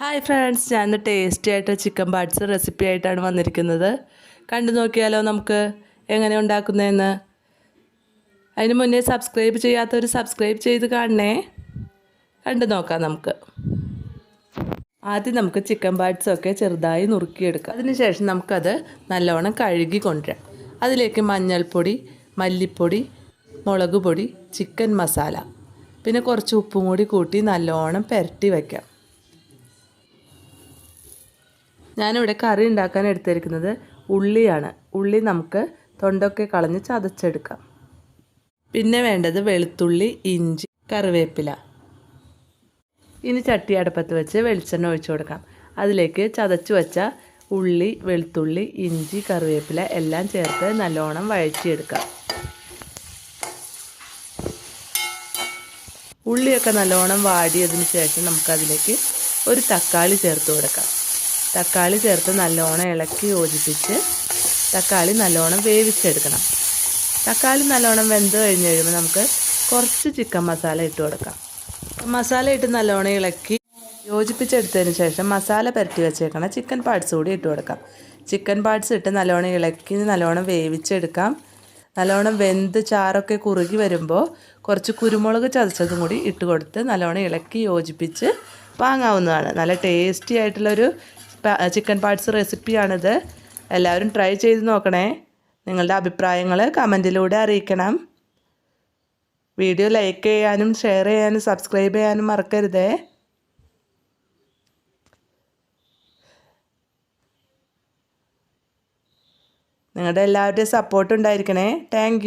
Hi friends ഞാൻ tasty ആയിട്ട് chicken parts recipe ആയിട്ടാണ് വന്നിരിക്കുന്നത്. കണ്ടു നോക്കിയാലോ നമുക്ക് എങ്ങനെ ഉണ്ടാക്കുന്നതെന്ന് അതിന് മുന്നേ സബ്സ്ക്രൈബ് ചെയ്യാത്തവർ സബ്സ്ക്രൈബ് ചെയ്ത് കാണണേ. കണ്ടു നോക്കാം നമുക്ക്. ആദ്യം നമുക്ക് ചിക്കൻ പാർട്സൊക്കെ ചെറുതായി നുറുക്കിയെടുക്കാം. അതിനുശേഷം നമുക്കത് നല്ലവണ്ണം കഴുകി കൊണ്ടുവരാം അതിലേക്ക് മഞ്ഞൾപ്പൊടി മല്ലിപ്പൊടി മുളക് പൊടി ചിക്കൻ മസാല പിന്നെ കുറച്ച് ഉപ്പും കൂടി കൂട്ടി നല്ലോണം പുരട്ടി വയ്ക്കാം ഞാനിവിടെ കറി ഉണ്ടാക്കാൻ എടുത്തിരിക്കുന്നത് ഉള്ളിയാണ്. ഉള്ളി നമുക്ക് തൊണ്ടൊക്കെ കളഞ്ഞ് ചതച്ചെടുക്കാം. പിന്നെ വേണ്ടത് വെളുത്തുള്ളി ഇഞ്ചി കറിവേപ്പില. ഇനി ചട്ടി അടപ്പത്ത് വെച്ച് വെളിച്ചെണ്ണ ഒഴിച്ചു കൊടുക്കാം. അതിലേക്ക് ചതച്ചു വെച്ച ഉള്ളി വെളുത്തുള്ളി ഇഞ്ചി കറിവേപ്പില എല്ലാം ചേർത്ത് നല്ലോണം വഴറ്റിയെടുക്കാം. ഉള്ളിയൊക്കെ നല്ലോണം വാടിയതിന് ശേഷം നമുക്കതിലേക്ക് ഒരു തക്കാളി ചേർത്ത് കൊടുക്കാം. തക്കാളി ചേർത്ത് നല്ലോണം ഇളക്കി യോജിപ്പിച്ച് തക്കാളി നല്ലോണം വേവിച്ചെടുക്കണം. തക്കാളി നല്ലോണം വെന്ത് കഴിഞ്ഞ് കഴിയുമ്പോൾ നമുക്ക് കുറച്ച് ചിക്കൻ മസാല ഇട്ട് കൊടുക്കാം. മസാല ഇട്ട് നല്ലോണം ഇളക്കി യോജിപ്പിച്ചെടുത്തതിന് ശേഷം മസാല പുരട്ടി വെച്ചേക്കണം ചിക്കൻ പാർട്സ് കൂടി ഇട്ട് കൊടുക്കാം. ചിക്കൻ പാർട്സ് ഇട്ട് നല്ലോണം ഇളക്കി നല്ലോണം വേവിച്ചെടുക്കാം. നല്ലോണം വെന്ത് ചാറൊക്കെ കുറുകി വരുമ്പോൾ കുറച്ച് കുരുമുളക് ചതച്ചതും കൂടി ഇട്ട് കൊടുത്ത് നല്ലോണം ഇളക്കി യോജിപ്പിച്ച് വാങ്ങാവുന്നതാണ് നല്ല ടേസ്റ്റി ആയിട്ടുള്ളൊരു ചിക്കൻ പാർട്സ് റെസിപ്പിയാണിത് എല്ലാവരും ട്രൈ ചെയ്ത് നോക്കണേ. നിങ്ങളുടെ അഭിപ്രായങ്ങൾ കമന്റിലൂടെ അറിയിക്കണം. വീഡിയോ ലൈക്ക് ചെയ്യാനും ഷെയർ ചെയ്യാനും സബ്സ്ക്രൈബ് ചെയ്യാനും മറക്കരുതേ. നിങ്ങളുടെ എല്ലാവരുടെയും സപ്പോർട്ട് ഉണ്ടായിരിക്കണേ. താങ്ക്